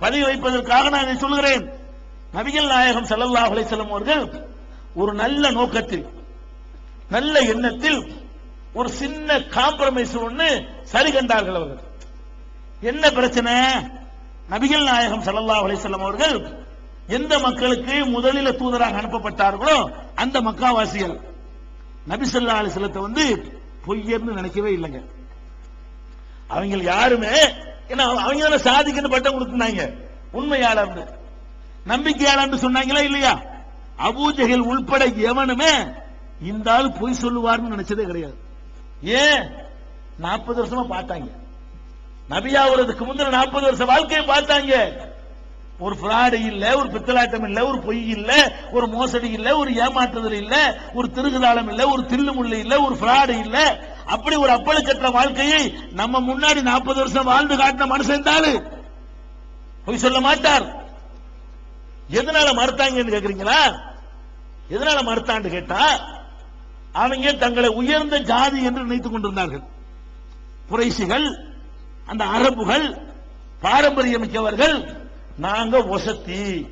பதிவு வைப்பதற்காக நான் இதை சொல்கிறேன் நபிகள் நாயகம் ஸல்லல்லாஹு அலைஹி வஸல்லம் அவர்கள் ஒரு நல்ல நோக்கத்தில் நல்ல எண்ணத்தில் ஒரு சின்ன காம்ப்ரமைஸ் ஒண்ணு சரி கண்டார்கள் அவர்கள். என்ன பிரச்சனை? நபிகள் நாயகம் ஸல்லல்லாஹு அலைஹி வஸல்லம் அவர்கள் எந்த மக்களுக்கு முதலில் தூதராக அனுப்பப்பட்டார்களோ அந்த மக்காவாசிகள் நபிசல்லா அலிசல்லத்தை வந்து பொய்யர்னு நினைக்கவே இல்லைங்க. அவங்க யாருமே ஏன்னா அவங்க தானே சாதிக்குன்னு பட்டம் கொடுத்துருந்தாங்க உண்மையாளர்னு. நம்பிக்கையாளர்னு சொன்னாங்களா இல்லையா? அபூஜஹல் உள்பட எவனுமே இந்த ஆள் பொய் சொல்லுவார்னு நினைச்சதே கிடையாது. ஏன்? நாற்பது வருஷமா பார்த்தாங்க. நபியாவுறதுக்கு முந்தின நாற்பது வருஷம் வாழ்க்கையை பார்த்தாங்க. ஒரு ஃப்ராடு இல்ல ஒரு பித்தலாட்டம் இல்ல ஒரு பொய் இல்ல ஒரு மோசடி இல்ல ஒரு ஏமாற்றுதல் இல்ல ஒரு திருகுதாளம் இல்ல ஒரு தில்லுமுள்ளு இல்ல ஒரு ஃப்ராடு இல்ல. அப்படி ஒரு அப்பழுக்கற்ற வாழ்க்கையை நம்ம முன்னாடி நாற்பது வருஷம் வாழ்ந்து காட்டின மனுஷன் இருந்தாலும் பொய் சொல்ல மாட்டார். எதனால மறுத்தாங்கன்னு கேக்குறீங்களா? எதனால மறுத்தான்னு கேட்டா அவங்க தங்களை உயர்ந்த ஜாதி என்று நினைத்துக் கொண்டிருந்தார்கள். குறைசிகள் அந்த அரபுகள் பாரம்பரியமிக்கவர்கள் நாங்க ஒசத்தி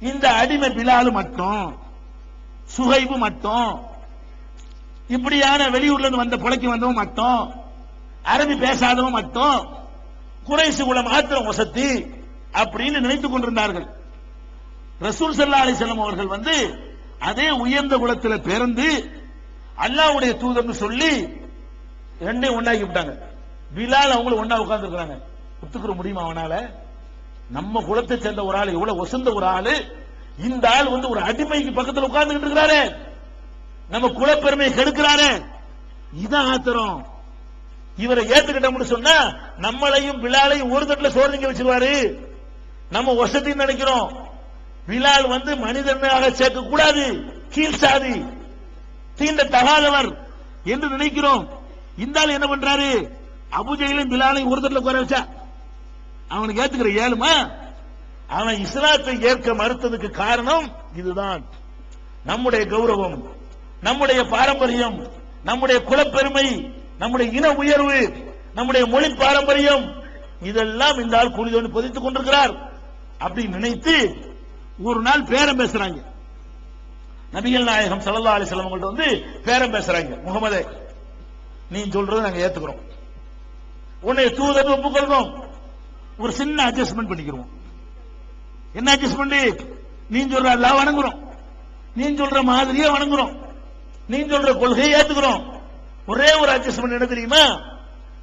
இந்த அடிமை பிலாலு மட்டும் சுகைவு மட்டும் இப்படியான வெளியூர்ல இருந்து வந்த புழைக்கு வந்தவன் மட்டும். அரபி பேசாதவன் மட்டும். குறைசு குல மாத்திரம் வசத்தி அப்படின்னு நினைத்துக் கொண்டிருந்தார்கள். ரசூல் சல்லா அலிசல்லாம் அவர்கள் வந்து அதே உயர்ந்த குலத்தில் பிறந்து அல்லாவுடைய தூதர்னு சொல்லி ரெண்டையும் ஒண்ணாக்கி விட்டாங்க. பிலால் அவங்களும் ஒன்னா உட்கார்ந்து இருக்கிறாங்க ஒத்துக்கிற முடியுமா அவனால? நம்ம குலத்தை சேர்ந்த ஒரு ஆள் எவ்வளவு ஒசந்த ஒரு ஆளு. இந்த ஆள் வந்து ஒரு அடிமைக்கு பக்கத்தில் உட்கார்ந்துகிட்டு இருக்கிறாரு. நம்ம குலப்பெருமையை கெடுக்கிறாரு இதான் ஆத்திரம். இவரை ஏத்துக்கிட்டோம்னு சொன்னா நம்மளையும் பிலாலையும் ஒரு தட்டுல சோறு வச்சிருவாரு. நம்ம வசதின்னு நினைக்கிறோம். பிலால் வந்து மனிதனாக சேர்க்க கூடாது கீழ் சாதி தீண்ட தகாதவர் என்று நினைக்கிறோம். இந்த என்ன பண்றாரு? அபுஜையிலும் பிலாலையும் ஒரு தட்டுல குறை வச்சா அவனுக்கு ஏத்துக்கிற ஏழுமா? அவன் இஸ்லாத்தை ஏற்க மறுத்ததுக்கு காரணம் இதுதான். நம்முடைய கௌரவம். நம்முடைய பாரம்பரியம் நம்முடைய குலப்பெருமை நம்முடைய இன உயர்வு நம்முடைய மொழி பாரம்பரியம் இதெல்லாம் இந்த ஆள் குளிதோண்டு பொதித்துக் கொண்டிருக்கிறார். அப்படி நினைத்து ஒரு நாள் பேரம் பேசுறாங்க. நபிகள் நாயகம் சல்லா அலைஹி வஸல்லம் வந்து பேரம் பேசுறாங்க. முகமதே நீ சொல்றதை நாங்க ஏத்துக்கிறோம். உன்னை தூதர் ஒப்புக்கொள்றோம் ஒரு சின்ன அட்ஜஸ்ட்மெண்ட் பண்ணிக்கிறோம். என்ன அட்ஜஸ்ட்மெண்ட் நீ சொல்ற அல்லா வணங்குறோம். நீ சொல்ற மாதிரியே வணங்குறோம். நீ சொல்ற கொள்கையை ஏத்துக்கிறோம். ஒரே ஒரு அட்ஜஸ்ட்மெண்ட் என்ன தெரியுமா?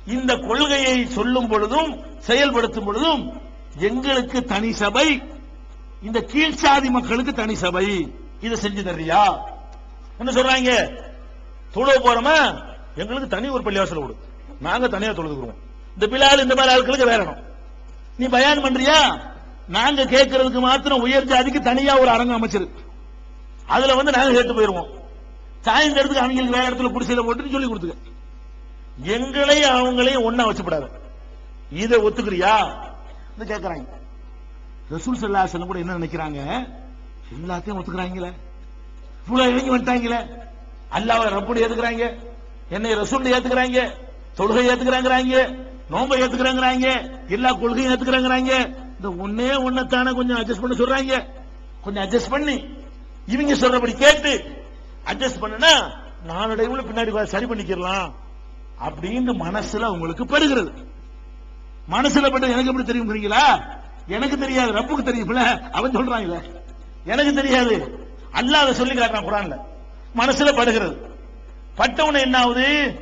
இந்த கொள்கையை சொல்லும் பொழுதும் செயல்படுத்தும் பொழுதும் எங்களுக்கு தனி சபை இந்த கீழ்ச்சாதி மக்களுக்கு தனி சபை. இதை செஞ்சு தர்றியா? என்ன சொல்றாங்க? தொழுவ போறோமா? எங்களுக்கு தனி ஒரு பள்ளிவாசல் கொடு. நாங்க தனியா தொழுதுக்கிறோம். இந்த பிலால் இந்த மாதிரி ஆட்களுக்கு வேற நீ பயான் பண்றியா? நாங்க கேட்கறதுக்கு மாத்திரம் உயர் ஜாதிக்கு தனியா ஒரு அரங்கு அமைச்சிருக்கு அதுல வந்து நாங்க கேட்டு போயிருவோம். சாயந்தரத்துக்கு அவங்களுக்கு வேற இடத்துல குடிசையில போட்டு சொல்லி கொடுத்துக்க. எங்களை அவங்களையும் ஒன்னா வச்சுப்படாத. இதை ஒத்துக்கிறியா? கேட்கறாங்க ரசூல் சல்லா செல்லம் கூட என்ன நினைக்கிறாங்க? எல்லாத்தையும் ஒத்துக்கிறாங்களே. இவ்வளவு இறங்கி வந்துட்டாங்களே. அல்லாவை ரப்படி ஏத்துக்கிறாங்க. என்னை ரசூல் ஏத்துக்கிறாங்க. தொழுகை ஏத்துக்கிறாங்கிறாங்க. நோம்பை ஏத்துக்கிறாங்கிறாங்க. எல்லா கொள்கையும் ஏத்துக்கிறாங்கிறாங்க. இந்த ஒன்னே ஒன்னத்தான கொஞ்சம் அட்ஜஸ்ட் பண்ண சொல்றாங்க. கொஞ்சம் அட்ஜஸ்ட் பண்ணி. இவங்க சொல்றபடி கேட்டு அட்ஜஸ்ட் பண்ணுனா நாளடைவுல பின்னாடி சரி பண்ணிக்கிறலாம். அப்படின்னு மனசுல உங்களுக்கு பெறுகிறது மனசுல பட்டு எனக்கு எப்படி தெரியும் எனக்கு தெரியாது ரப்புக்கு தெரியும்ல. அவன் சொல்றான்ல எனக்கு தெரியாது. அல்லாஹ் அதை சொல்லி காட்டுறான் குரான்ல. மனசுல படுகிறது. பட்டவன என்ன ஆகுது?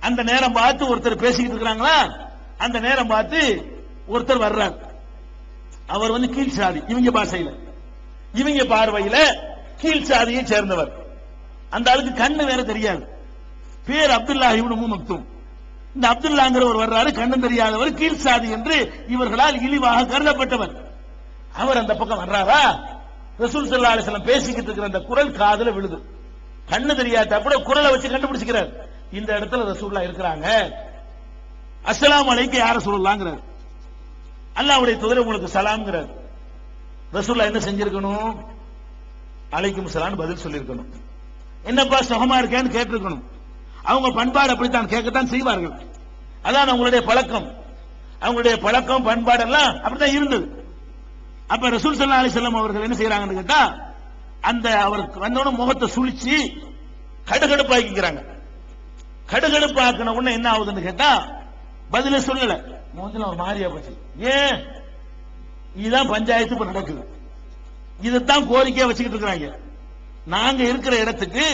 அந்த நேரம் பார்த்து ஒருத்தர் பேசிக்கிட்டு இருக்கிறாங்களா? அந்த நேரம் பார்த்து ஒருத்தர் வர்றார். அவர் வந்து கீழ் சாதி இவங்க பாஷையில. இவங்க பார்வையில கீழ் சாதியை சேர்ந்தவர். அந்த ஆளுக்கு கண்ணு வேற தெரியாது. பேர் அப்துல்லா இவனு மக்தும் இந்த அப்துல்லாங்கிறவர் வர்றாரு கண்ணு தெரியாதவர் கீழ் சாதி என்று இவர்களால் இழிவாக கருதப்பட்டவர். அவர் அந்த பக்கம் வர்றாரா? ரசூல் சல்லா அலிஸ்லாம் பேசிக்கிட்டு இருக்கிற அந்த குரல் காதல விழுது. கண்ணு தெரியாத கூட குரலை வச்சு கண்டுபிடிச்சுக்கிறார். இந்த இடத்துல ரசூல்லா இருக்கிறாங்க. அஸ்லாம் அலைக்கு யார சொல்லலாங்கிறார் அல்லாவுடைய தூதர் உங்களுக்கு சலாம்ங்கிறார். ரசூல்லா என்ன செஞ்சிருக்கணும்? அலைக்கும் சலான்னு பதில் சொல்லியிருக்கணும் என்னப்பா சுகமா இருக்கேன்னு கேட்டிருக்கணும். அவங்க பண்பாடு அப்படித்தான் கேட்கத்தான் செய்வார்கள். அதான் அவங்களுடைய பழக்கம். அவங்களுடைய பழக்கம் பண்பாடு எல்லாம் அப்படித்தான் இருந்தது. அப்ப ரசூல் சல்லா அலி செல்லம் அவர்கள் என்ன செய்யறாங்கன்னு கேட்டா அந்த அவருக்கு வந்தவன முகத்தை சுழிச்சு கடுகடுப்பாக்கிக்கிறாங்க. கடுகடுப்பாக்கின உடனே என்ன ஆகுதுன்னு கேட்டா பதில சொல்லல. முகத்துல ஒரு மாறியா போச்சு. ஏன்? இதுதான் பஞ்சாயத்து இப்ப நடக்குது. இதைத்தான் கோரிக்கையா வச்சுக்கிட்டு இருக்கிறாங்க. நாங்க இருக்கிற இடத்துக்கு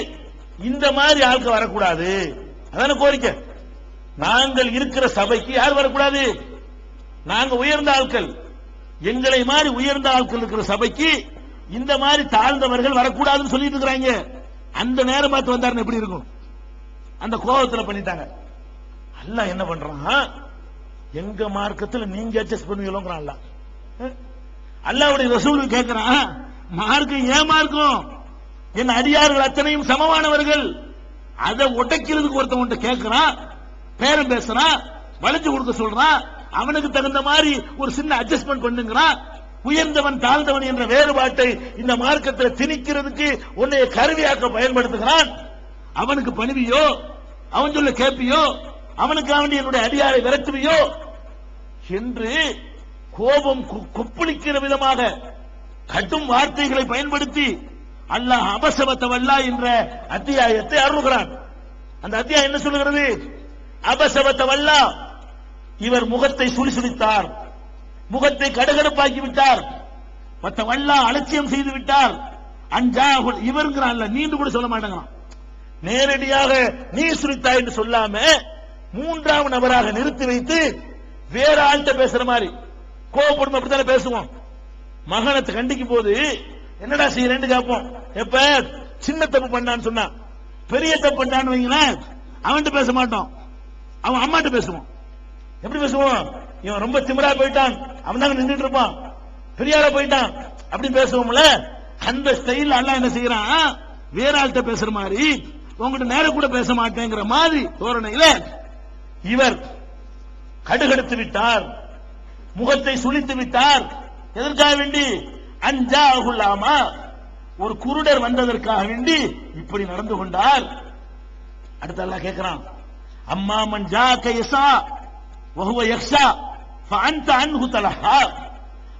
இந்த மாதிரி ஆட்கள் வரக்கூடாது. அதான கோரிக்கை. நாங்கள் இருக்கிற சபைக்கு யார் வரக்கூடாது? நாங்க உயர்ந்த ஆட்கள். எங்களை மாதிரி உயர்ந்த ஆட்கள் இருக்கிற சபைக்கு இந்த மாதிரி தாழ்ந்தவர்கள் வரக்கூடாதுன்னு சொல்லிட்டு இருக்கிறாங்க. அந்த நேரம் பார்த்து வந்தாருன்னு எப்படி இருக்கும்? அந்த கோபத்துல பண்ணிட்டாங்க. அல்ல என்ன பண்றான்? எங்க மார்க்கத்தில் நீங்க அட்ஜஸ்ட் பண்ணுவீங்களோங்கிறான் அல்ல அல்லாவுடைய ரசூல் கேட்கிறான் மார்க்கம் ஏன் மார்க்கம்? என் அடியார்கள் அத்தனையும் சமமானவர்கள். அதை உடைக்கிறதுக்கு ஒருத்தவன்ட்ட கேட்கிறான் பேரம் பேசுறான் வளைஞ்சு கொடுக்க சொல்றான் அவனுக்கு தகுந்த மாதிரி ஒரு சின்ன அட்ஜஸ்ட்மெண்ட் பண்ணுங்கிறான் உயர்ந்தவன் தாழ்ந்தவன் என்ற வேறுபாட்டை இந்த மார்க்கத்தில் திணிக்கிறதுக்கு உன்னைய கருவியாக்க பயன்படுத்துகிறான். அவனுக்கு பணிவியோ அவன் சொல்ல கேட்பியோ அவனுக்கு அவன் என்னுடைய அடியாரை விரட்டுவியோ என்று கோபம் கொப்பளிக்கிற விதமாக கட்டும் வார்த்தைகளை பயன்படுத்தி அல்லாஹ் அபசவத்தவல்லா என்ற அத்தியாயத்தை அருள்கிறான். அந்த அத்தியாயம் என்ன சொல்லுகிறது? அபசவத்தவல்லா இவர் முகத்தை சுழிசுழித்தார். முகத்தை கடுகடுப்பாக்கி விட்டார் மத்த வல்லா அலட்சியம் செய்து விட்டார். அஞ்சா இவருங்கிறான்ல நீண்டு கூட சொல்ல மாட்டேங்கிறான். நேரடியாக நீ சுழித்தா என்று சொல்லாம மூன்றாம் நபராக நிறுத்தி வைத்து வேற ஆள்கிட்ட பேசுற மாதிரி. கோபப்படும் அப்படித்தானே பேசுவோம். மகனத்தை கண்டிக்கும் போது என்னடா செய்யறேன்னு கேட்போம் எப்ப? சின்ன தப்பு பண்ணான்னு சொன்னா. பெரிய தப்பு பண்ணான்னு வைங்களேன். அவன்கிட்ட பேச மாட்டோம். அவன் அம்மாட்ட பேசுவோம். எப்படி பேசுவோம்? இவன் ரொம்ப திமிரா போயிட்டான். அவன் தாங்க நின்றுட்டு இருப்பான். பெரியார போயிட்டான். அப்படி பேசுவோம்ல? அந்த ஸ்டைல் அல்லாஹ் என்ன செய்யறான் வேற ஆள்கிட்ட பேசுற மாதிரி உங்ககிட்ட நேரம் கூட பேச மாட்டேங்கிற மாதிரி தோரணையில இவர் கடுகெடுத்து விட்டார். முகத்தை சுளித்து விட்டார். எதற்காக வேண்டி? அஞ்சா அகுல்லாமா ஒரு குருடர் வந்ததற்காக வேண்டி இப்படி நடந்து கொண்டார். அடுத்த எல்லாம் கேட்கிறான். அம்மா மன் ஜாக்க யசா வஹுவ யக்ஷா ஃபஅன்த அன்ஹு தலஹா.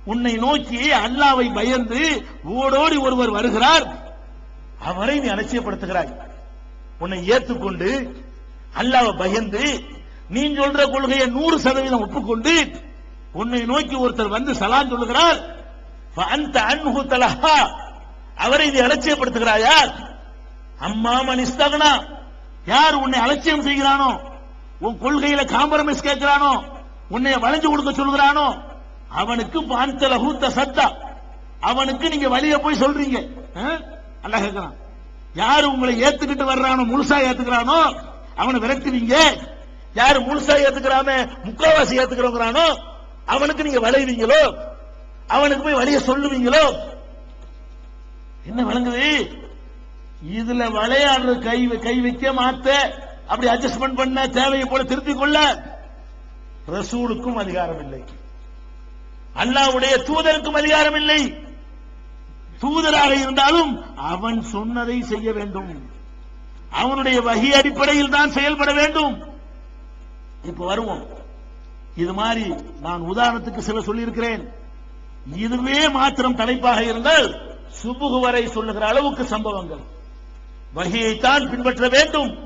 உன்னை நோக்கி அல்லாவை பயந்து ஓடோடி ஒருவர் வருகிறார். அவரை நீ அலட்சியப்படுத்துகிறாய். உன்னை ஏத்துக்கொண்டு அல்லாவை பயந்து நீ சொல்ற கொள்கையை நூறு சதவீதம் ஒப்புக்கொண்டு உன்னை நோக்கி ஒருத்தர் வந்து சலான் சொல்லுகிறார். அவரை இதை அலட்சியப்படுத்துகிறாயா? அம்மா மனிஸ்தகனா யார் உன்னை அலட்சியம் செய்கிறானோ? உன் கொள்கையில காம்பரமைஸ் கேட்கிறானோ? உன்னை வளைஞ்சு கொடுக்க சொல்கிறானோ அவனுக்கு பாந்தல ஹூத்த சத்தா. அவனுக்கு நீங்க வழிய போய் சொல்றீங்க. அல்ல கேட்கிறான். யாரு உங்களை ஏத்துக்கிட்டு வர்றானோ முழுசா ஏத்துக்கிறானோ அவனை விரட்டுவீங்க. யாரு முழுசா ஏத்துக்கிறாம முக்காவாசி ஏத்துக்கிறோங்கிறானோ அவனுக்கு நீங்க வளைவீங்களோ? அவனுக்கு போய் வழிய சொல்லுவீங்களோ? என்ன விளங்குது? இதுல விளையாடுற கை கை வைக்க மாத்த அப்படி அட்ஜஸ்ட்மெண்ட் பண்ண தேவையை போல திருத்திக் கொள்ள ரசூலுக்கும் அதிகாரம் இல்லை. அல்லாஹ்வுடைய தூதருக்கும் அதிகாரம் இல்லை. தூதராக இருந்தாலும் அவன் சொன்னதை செய்ய வேண்டும். அவனுடைய வகி அடிப்படையில் தான் செயல்பட வேண்டும். இப்ப வருவோம். இது மாதிரி நான் உதாரணத்துக்கு சில சொல்லியிருக்கிறேன். இதுவே மாத்திரம் தலைப்பாக இருந்தால் சுபுகு வரை சொல்லுகிற அளவுக்கு சம்பவங்கள். வகையைத்தான் பின்பற்ற வேண்டும்.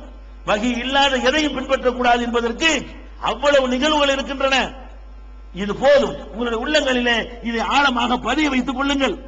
வகி இல்லாத எதையும் பின்பற்றக்கூடாது என்பதற்கு அவ்வளவு நிகழ்வுகள் இருக்கின்றன. இது போதும். உங்களுடைய உள்ளங்களிலே இதை ஆழமாக பதிய வைத்துக் கொள்ளுங்கள்.